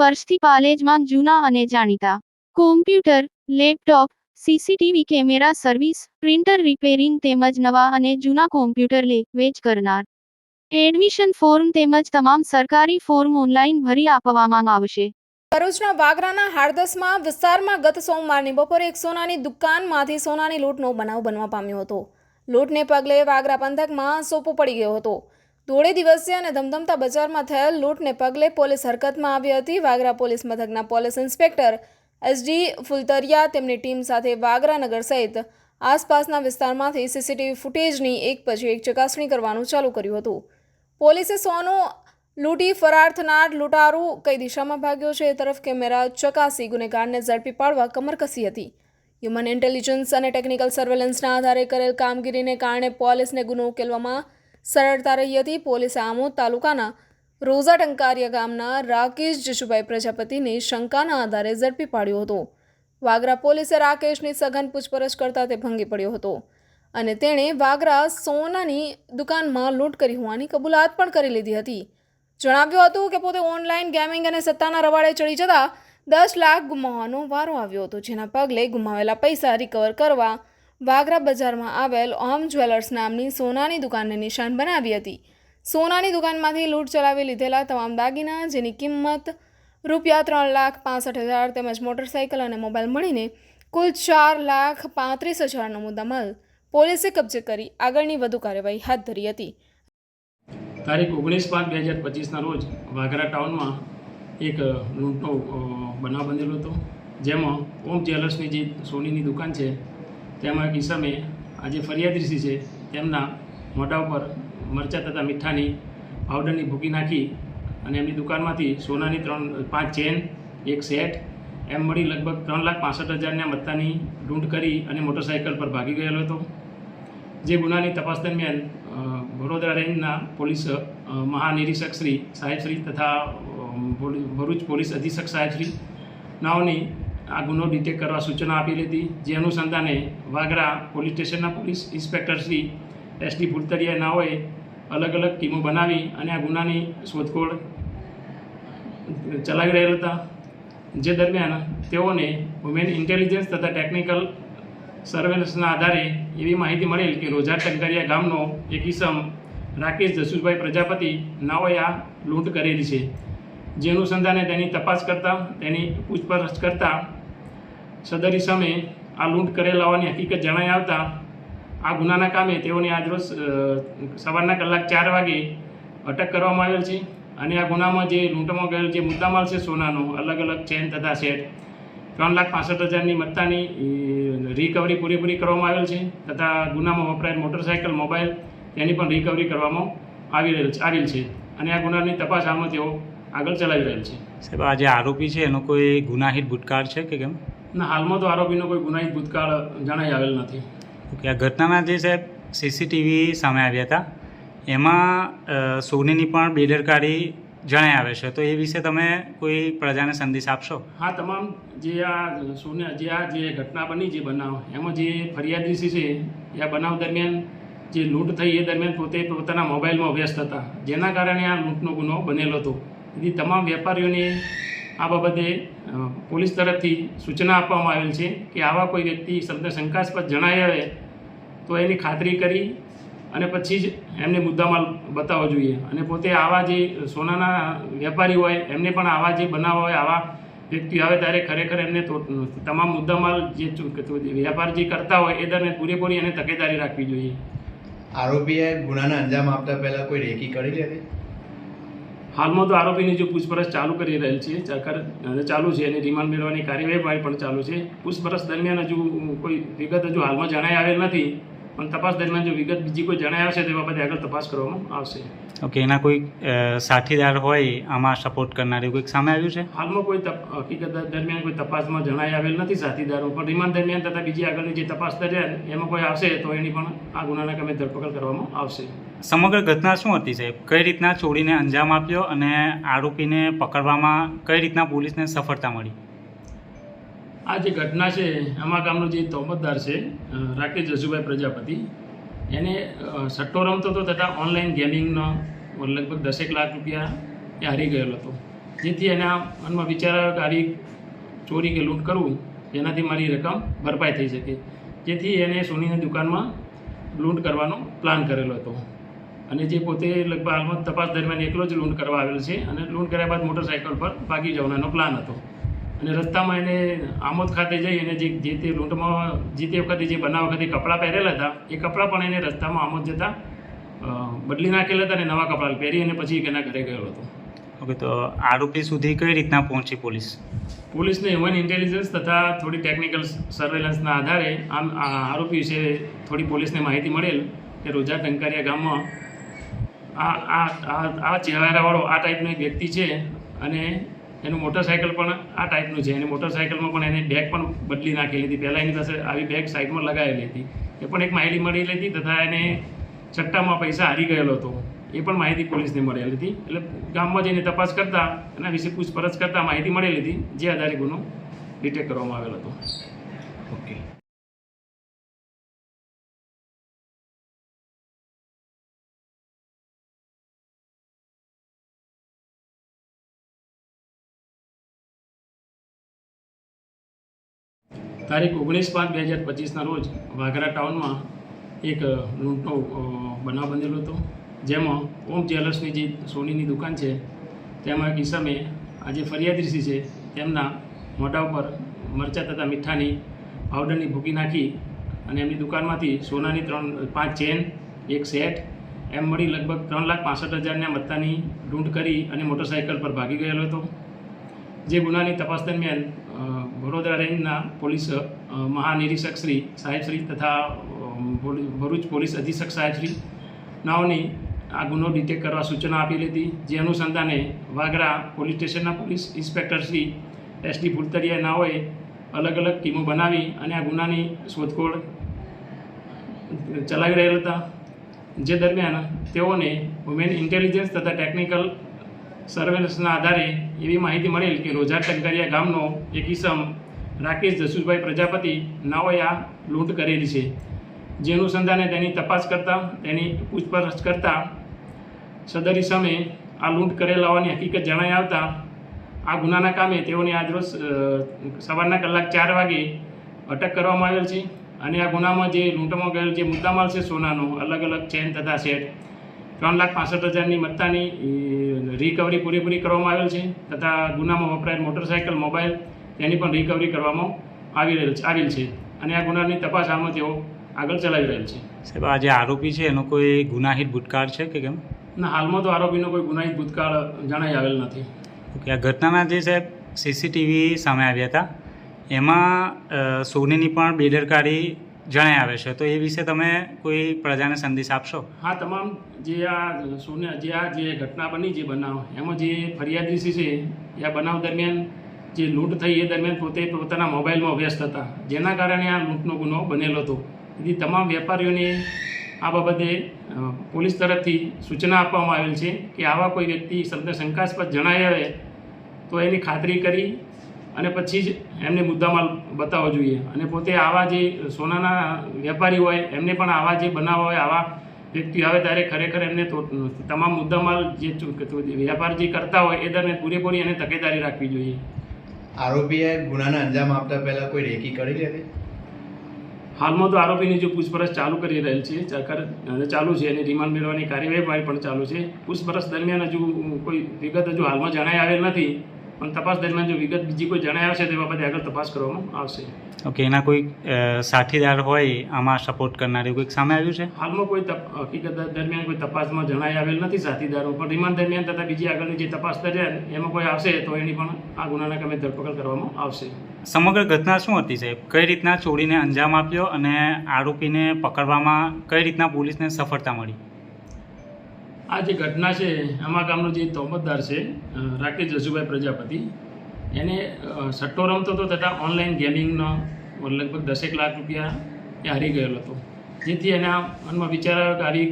વર્ષથી પાલેજમાં જૂના અને જાણીતા. Computer laptop CCTV camera service printer repairing તેમજ નવા અને જૂના કોમ્પ્યુટર લે, વેચ કરનાર. એડમિશન ફોર્મ તેમજ તમામ સરકારી ફોર્મ ઓનલાઈન ભરી આપવામાં આવશે. ભરૂચના વાગરાના હાર્દસમાં વિસ્તારમાં ગત સોમવારની બપોરે એક સોનાની દુકાનમાંથી સોનાની લૂંટનો બનાવ બનવા પામ્યો હતો. લૂંટને પગલે વાગરા પંથકમાં સોપો પડી ગયો હતો. ધોળે દિવસે અને ધમધમતા બજારમાં થયેલ લૂંટને પગલે પોલીસ હરકતમાં આવી હતી. વાગરા પોલીસ મથકના પોલીસ ઇન્સ્પેક્ટર એસડી ફુલતરિયા તેમની ટીમ સાથે વાગરા નગર સહિત આસપાસના વિસ્તારમાંથી સીસીટીવી ફૂટેજની એક પછી એક ચકાસણી કરવાનું ચાલુ કર્યું હતું. પોલીસે સોનું લૂંટી ફરાર થનાર લૂંટારૂ કઈ દિશામાં ભાગ્યો છે એ તરફ કેમેરા ચકાસી ગુનેગારને ઝડપી પાડવા કમર કસી હતી. હ્યુમન ઇન્ટેલિજન્સ અને ટેકનિકલ સર્વેલન્સના આધારે કરેલ કામગીરીને કારણે પોલીસને ગુનો ઉકેલવામાં સરળતા રહી હતી. પોલીસે આમોદ તાલુકાના રોઝા ટંકારિયા ગામના રાકેશ જશુભાઈ પ્રજાપતિની શંકાના આધારે ઝડપી પાડ્યો હતો. વાગરા પોલીસે રાકેશની સઘન પૂછપરછ કરતા તે ભંગી પડ્યો હતો અને તેણે વાગરા સોનાની દુકાનમાં લૂંટ કરી હોવાની કબૂલાત પણ કરી લીધી હતી. જણાવ્યું હતું કે પોતે ઓનલાઈન ગેમિંગ અને સત્તાના રવાડે ચડી જતા દસ લાખ ગુમાવવાનો વારો આવ્યો હતો, જેના પગલે ગુમાવેલા પૈસા રિકવર કરવા વાગરા બજારમાં આવેલ ઓમ જ્વેલર્સ નામની સોનાની દુકાનને નિશાન બનાવી હતી. સોનાની દુકાનમાંથી લૂંટ ચલાવી લીધેલા તમામ દાગીના, જેની કિંમત રૂપિયા ત્રણ લાખ પાસઠ હજાર તેમજ મોટરસાઇકલ અને મોબાઈલ મળીને કુલ ચાર લાખ પાંત્રીસ હજારનો મુદ્દામાલ પોલીસે કબજે કરી આગળની વધુ કાર્યવાહી હાથ ધરી હતી. તારીખ ઓગણીસ પાંચ બે હજાર પચીસના રોજ વાઘરા ટાઉનમાં એક લૂંટનો બનાવ બનેલો હતો, જેમાં ઓમ જ્વેલર્સની જે સોનીની દુકાન છે તેમાં કિસ્સામે આજે આજે ફરિયાદીસી છે. તેમના મોઢા ઉપર મરચાં તથા મીઠાની પાવડરની ભૂકી નાખી અને એમની દુકાનમાંથી સોનાની ત્રણ, પાંચ ચેન, એક સેટ, એમ મળી લગભગ ત્રણ લાખ પાસઠ હજારના મત્તાની ઢૂંઢ કરી અને મોટરસાઇકલ પર ભાગી ગયેલો હતો. જે ગુનાની તપાસ દરમિયાન વડોદરા રેન્જના પોલીસ મહાનિરીક્ષક શ્રી સાહેબ તથા ભરૂચ પોલીસ અધિક્ષક સાહેબ શ્રી, નાઓની આ ગુનો ડિટેક્ટ કરવા સૂચના આપેલી હતી જે અનુસંધાને વાગરા પોલીસ સ્ટેશનના પોલીસ ઇન્સ્પેક્ટર એસડી ફુલતરિયા નાઓએ અલગ અલગ ટીમો બનાવી અને આ ગુનાની શોધખોળ ચલાવી રહેલા હતા. જે દરમિયાન તેઓને વુમેન ઇન્ટેલિજન્સ તથા ટેકનિકલ સર્વેલન્સના આધારે એવી માહિતી મળેલ કે રોજા ટંકરિયા ગામનો એક ઈસમ રાકેશ જસુભાઈ પ્રજાપતિ નાઓએ આ લૂંટ કરેલી છે. જે અનુસંધાને તેની તપાસ કરતાં, તેની પૂછપરછ કરતાં સદર સામે આ લૂંટ કરેલ હોવાની હકીકત જણાઈ આવતા આ ગુનાના કામે તેઓને આજરોજ સવારના કલાક ચાર વાગે અટક કરવામાં આવેલ છે અને આ ગુનામાં જે લૂંટમાં ગયેલ જે મુદ્દામાલ છે સોનાનો, અલગ અલગ ચેન તથા સેટ, ત્રણ લાખ પાસઠ હજારની મત્તાની રિકવરી પૂરેપૂરી કરવામાં આવેલ છે તથા ગુનામાં વપરાયેલ મોટરસાઇકલ મોબાઈલ, તેની પણ રિકવરી કરવામાં આવી રહેલ, આવેલ છે અને આ ગુનાની તપાસ હાલમાં તેઓ આગળ ચલાવી રહેલ છે. સાહેબ, આ જે આરોપી છે, એનો કોઈ ગુનાહિત ભૂતકાળ છે કે કેમ? ના હાલમાં તો આરોપીનો કોઈ ગુનાહિત ભૂતકાળ જણાઈ આવેલ નથી. ઓકે આ ઘટનાના જે સાહેબ સીસીટીવી સામે આવ્યા હતા એમાં સોનીની પણ બેદરકારી જણાઈ આવે છે. તો એ વિશે તમે કોઈ પ્રજાને સંદેશ આપશો? હા તમામ જે આ સોને જે આ જે ઘટના બની જે બનાવ એમાં જે ફરિયાદી છે એ આ બનાવ દરમિયાન જે લૂંટ થઈ એ દરમિયાન પોતે પોતાના મોબાઈલમાં વ્યસ્ત હતા. જેના કારણે આ લૂંટનો ગુનો બનેલો હતો. તેથી તમામ વેપારીઓને આ બાબતે પોલીસ તરફથી સૂચના આપવામાં આવેલ છે કે આવા કોઈ વ્યક્તિ શબ્દ શંકાસ્પદ જણાઈ આવે તો એની ખાતરી કરી અને પછી જ એમને મુદ્દામાલ બતાવવો જોઈએ. અને પોતે આવા જે સોનાના વેપારી હોય, એમને પણ આવા જે બનાવ હોય, આવા વ્યક્તિ આવે ત્યારે ખરેખર એમને તો, તમામ મુદ્દામાલ જે વેપાર જે કરતા હોય, એ દરને પૂરેપૂરી એને તકેદારી રાખવી જોઈએ. આરોપીએ ગુનાને અંજામ આપતા પહેલાં કોઈ રેકી કરી હતી હાલમાં તો આરોપીની જો પૂછપરછ ચાલુ કરી રહેલ છે ચાલુ છે અને રિમાન્ડ મેળવવાની કાર્યવાહી પણ ચાલુ છે. પૂછપરછ દરમિયાન હજુ કોઈ વિગત હજુ હાલમાં જણાઈ આવેલ નથી. પણ તપાસ દરમિયાન જો વિગત બીજી કોઈ જણાય આવશે તે બાબતે આગળ તપાસ કરવામાં આવશે. ઓકે એના કોઈ સાથીદાર હોય આમાં સપોર્ટ કરનારી કોઈક સામે આવ્યું છે? હાલમાં કોઈ હકીકત દરમિયાન કોઈ તપાસમાં જણાઈ આવેલ નથી સાથીદારો પણ રિમાન્ડ દરમિયાન તથા બીજી આગળની જે તપાસ દરમિયાન એમાં કોઈ આવશે તો એની પણ આ ગુનાના કામે ધરપકડ કરવામાં આવશે. સમગ્ર ઘટના શું હતી સાહેબ? કઈ રીતના ચોરીને અંજામ આપ્યો અને આરોપીને પકડવામાં કઈ રીતના પોલીસને સફળતા મળી? આ જે ઘટના છે, આમાં ગામનો જે તોમતદાર છે રાકેશ જસુભાઈ પ્રજાપતિ, એને સટ્ટો રમતો હતો તથા ઓનલાઈન ગેમિંગનો લગભગ દસેક લાખ રૂપિયા એ હારી ગયેલો હતો. જેથી એના મનમાં વિચાર આવ્યો કે આવી ચોરી કે લૂંટ કરવું જેનાથી મારી રકમ ભરપાઈ થઈ શકે. જેથી એને સોનીની દુકાનમાં લૂંટ કરવાનો પ્લાન કરેલો હતો. અને જે પોતે લગભગ હાલમાં તપાસ દરમિયાન એકલો જ લૂંટ કરવા આવેલ છે અને લૂંટ કર્યા બાદ મોટરસાઇકલ પર ભાગી જવાનો પ્લાન હતો. અને રસ્તામાં એને આમોદ ખાતે જઈ અને જે જે તે લૂંટમાં જે તે વખતે જે બનાવ વખતે કપડાં પહેરેલા હતા એ કપડાં પણ એને રસ્તામાં આમોદ જતાં બદલી નાખેલા હતા અને નવા કપડાં પહેરી અને પછી એના ઘરે ગયેલો હતો. ઓકે તો આરોપી સુધી કઈ રીતના પહોંચી પોલીસ? પોલીસને હ્યુમન ઇન્ટેલિજન્સ તથા થોડી ટેકનિકલ સર્વેલન્સના આધારે આમ આ આરોપી વિશે થોડી પોલીસને માહિતી મળેલ કે રોજા ટંકારિયા ગામમાં આ આ આ આ ચહેરાવાળો આ ટાઈપનો એક વ્યક્તિ છે અને એનું મોટરસાઇકલ પણ આ ટાઈપનું છે. એની મોટરસાઇકલમાં પણ એને બેગ પણ બદલી નાખેલી હતી. પહેલાં એની પાસે આવી બેગ સાઈડમાં લગાવેલી હતી. એ પણ એક માહિતી મળેલી હતી તથા એને સટ્ટામાં પૈસા હારી ગયેલો હતો. એ પણ માહિતી પોલીસને મળેલી હતી. એટલે ગામમાં જઈને તપાસ કરતા એના વિશે પૂછપરછ કરતા માહિતી મળેલી હતી, જે આધારે ગુનો ડિટેક્ટ કરવામાં આવેલો હતો. ઓકે તારીખ ઓગણીસ પાંચ બે હજાર પચીસના રોજ વાઘરા ટાઉનમાં એક લૂંટનો બનાવ બનેલો હતો. જેમાં ઓમ જ્વેલર્સની જે સોનીની દુકાન છે, તેમાં એક ઈસમે આજે ફરિયાદીસી છે, તેમના મોઢા ઉપર મરચાં તથા મીઠાની પાવડરની ભૂકી નાખી અને એમની દુકાનમાંથી સોનાની ત્રણ, પાંચ ચેન, એક સેટ, એમ મળી લગભગ ત્રણ લાખ પાસઠ હજારના મત્તાની લૂંટ કરી અને મોટરસાઇકલ પર ભાગી ગયેલો હતો. જે ગુનાની તપાસ દરમિયાન વડોદરા રેન્જના પોલીસ મહાનિરીક્ષક શ્રી સાહેબશ્રી તથા ભરૂચ પોલીસ અધિક્ષક સાહેબ શ્રી નાઓની આ ગુનો ડિટેક્ટ કરવા સૂચના આપેલી હતી જે અનુસંધાને વાગરા પોલીસ સ્ટેશનના police inspector Shri S D Fultariya નાઓએ અલગ અલગ ટીમો બનાવી અને આ ગુનાની શોધખોળ ચલાવી રહેલા હતા. જે દરમિયાન તેઓને વુમેન ઇન્ટેલિજન્સ તથા ટેકનિકલ સર્વેલન્સના આધારે એવી માહિતી મળેલ કે રોજા ટંકરિયા ગામનો એક ઈસમ રાકેશ જસુભાઈ પ્રજાપતિ નાઓએ આ લૂંટ કરેલી છે. જે અનુસંધાને તેની તપાસ કરતાં, તેની પૂછપરછ કરતાં સદર ઈસમે આ લૂંટ કરેલા હોવાની હકીકત જણાઈ આવતા આ ગુનાના કામે તેઓને આજરોજ સવારના કલાક ચાર વાગે અટક કરવામાં આવેલ છે અને આ ગુનામાં જે લૂંટમાં ગયેલ જે મુદ્દામાલ છે સોનાનો, અલગ અલગ ચેન તથા સેટ, ત્રણ લાખ પાસઠ હજારની મત્તાની રિકવરી પૂરેપૂરી કરવામાં આવેલ છે તથા ગુનામાં વપરાયેલ મોટરસાઇકલ મોબાઈલ તેની પણ રિકવરી કરવામાં આવી રહેલ આવેલ છે અને આ ગુનાની તપાસ હાલમાં તેઓ આગળ ચલાવી રહેલ છે. સાહેબ આ જે આરોપી છે એનો કોઈ ગુનાહિત ભૂતકાળ છે કે કેમ? ના હાલમાં તો આરોપીનો કોઈ ગુનાહિત ભૂતકાળ જણાઈ આવેલ નથી. ઓકે આ ઘટનાના જે સાહેબ સીસીટીવી સામે આવ્યા હતા એમાં સોનીની પણ બેદરકારી જણાઈ આવે છે. તો એ વિશે તમે કોઈ પ્રજાને સંદેશ આપશો? હા, તમામ જે આ સોને, જે આ જે ઘટના બની જે બનાવ, એમાં જે ફરિયાદી છે, એ બનાવ દરમિયાન જે લૂંટ થઈ એ દરમિયાન પોતે પોતાના મોબાઈલમાં વ્યસ્ત હતા. જેના કારણે આ લૂંટનો ગુનો બનેલો હતો. તેથી તમામ વેપારીઓને આ બાબતે પોલીસ તરફથી સૂચના આપવામાં આવેલ છે કે આવા કોઈ વ્યક્તિ શબ્દ શંકાસ્પદ જણાઈ આવે તો એની ખાતરી કરી અને પછી જ એમને મુદ્દામાલ બતાવવો જોઈએ. અને પોતે આવા જે સોનાના વેપારી હોય એમને પણ આવા જે બનાવ હોય આવા વ્યક્તિ આવે ત્યારે ખરેખર એમને તો તમામ મુદ્દામાલ જે વેપાર જે કરતા હોય એ દરને પૂરેપૂરી એને તકેદારી રાખવી જોઈએ. આરોપીએ ગુનાને અંજામ આપતા પહેલાં કોઈ રેકી કરી હતી હાલમાં તો આરોપીની જો પૂછપરછ ચાલુ કરી રહેલ છે ચાલુ છે અને રિમાન્ડ મેળવવાની કાર્યવાહી પણ ચાલુ છે. પૂછપરછ દરમિયાન હજુ કોઈ વિગત હજુ હાલમાં જણાઈ આવેલ નથી. પણ તપાસ દરમિયાન જો વિગત બીજી કોઈ જણાઈ આવશે તો બાબતે આગળ તપાસ કરવામાં આવશે. ઓકે એના કોઈ સાથીદાર હોય આમાં સપોર્ટ કરનાર કોઈક સામે આવ્યું છે? હાલમાં કોઈ હકીકત દરમિયાન કોઈ તપાસમાં જણાઈ આવેલ નથી સાથીદારો પણ રિમાન્ડ દરમિયાન તથા બીજી આગળની જે તપાસ દરમિયાન એમાં કોઈ આવશે તો એની પણ આ ગુનાના કામે ધરપકડ કરવામાં આવશે. સમગ્ર ઘટના શું હતી સાહેબ? કઈ રીતના ચોરીને અંજામ આપ્યો અને આરોપીને પકડવામાં કઈ રીતના પોલીસને સફળતા મળી? આ જે ઘટના છે, આમાં ગામનો જે તોમતદાર છે રાકેશ જસુભાઈ પ્રજાપતિ, એને સટ્ટો રમતો હતો તથા ઓનલાઈન ગેમિંગનો લગભગ દસેક લાખ રૂપિયા એ હારી ગયેલો હતો. જેથી એના મનમાં વિચાર આવ્યો કે હારી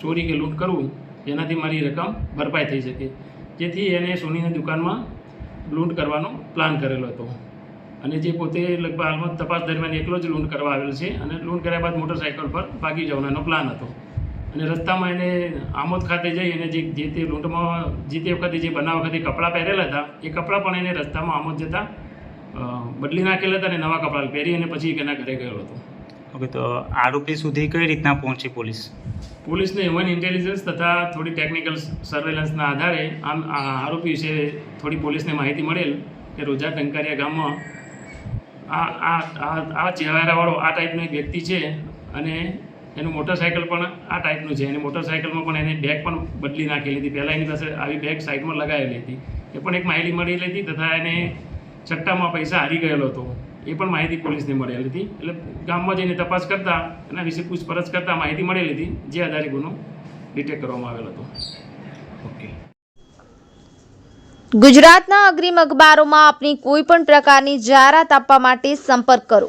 ચોરી કે લૂંટ કરવું જેનાથી મારી રકમ ભરપાઈ થઈ શકે. જેથી એને સોનીની દુકાનમાં લૂંટ કરવાનો પ્લાન કરેલો હતો. અને જે પોતે લગભગ હાલમાં તપાસ દરમિયાન એકલો જ લૂંટ કરવા આવેલ છે અને લૂંટ કર્યા બાદ મોટરસાઇકલ પર ભાગી જવાનો પ્લાન હતો. અને રસ્તામાં એને આમોદ ખાતે જઈ અને જે જે તે લૂંટમાં જે તે વખતે જે બનાવ વખતે કપડાં પહેરેલા હતા એ કપડાં પણ એને રસ્તામાં આમોદ જતાં બદલી નાખેલા હતા અને નવા કપડાં પહેરી અને પછી એના ઘરે ગયો હતો. ઓકે તો આરોપી સુધી કઈ રીતના પહોંચી પોલીસ? પોલીસને હ્યુમન ઇન્ટેલિજન્સ તથા થોડી ટેકનિકલ સર્વેલન્સના આધારે આમ આ આરોપી વિશે થોડી પોલીસને માહિતી મળેલ કે રોજા ટંકારિયા ગામમાં આ આ આ આ ચહેરાવાળો આ ટાઈપનો એક વ્યક્તિ છે અને એનું મોટરસાઇકલ પણ આ ટાઈપનું છે. એની મોટરસાઇકલમાં પણ એને બેગ પણ બદલી નાખેલી હતી. પહેલાં એની પાસે આવી બેગ સાઈડમાં લગાવેલી હતી. એ પણ એક માહિતી મળેલી હતી તથા એને ચટ્ટામાં પૈસા હારી ગયેલો હતો. એ પણ માહિતી પોલીસને મળેલી હતી. એટલે ગામમાં જઈને તપાસ કરતા એના વિશે પૂછપરછ કરતા માહિતી મળેલી હતી જે આધારે ગુનો ડિટેક્ટ કરવામાં આવેલો હતો. ઓકે. ગુજરાતના અગ્રીમ અખબારોમાં આપની કોઈ પણ પ્રકારની જાહેરાત આપવા માટે સંપર્ક કરો.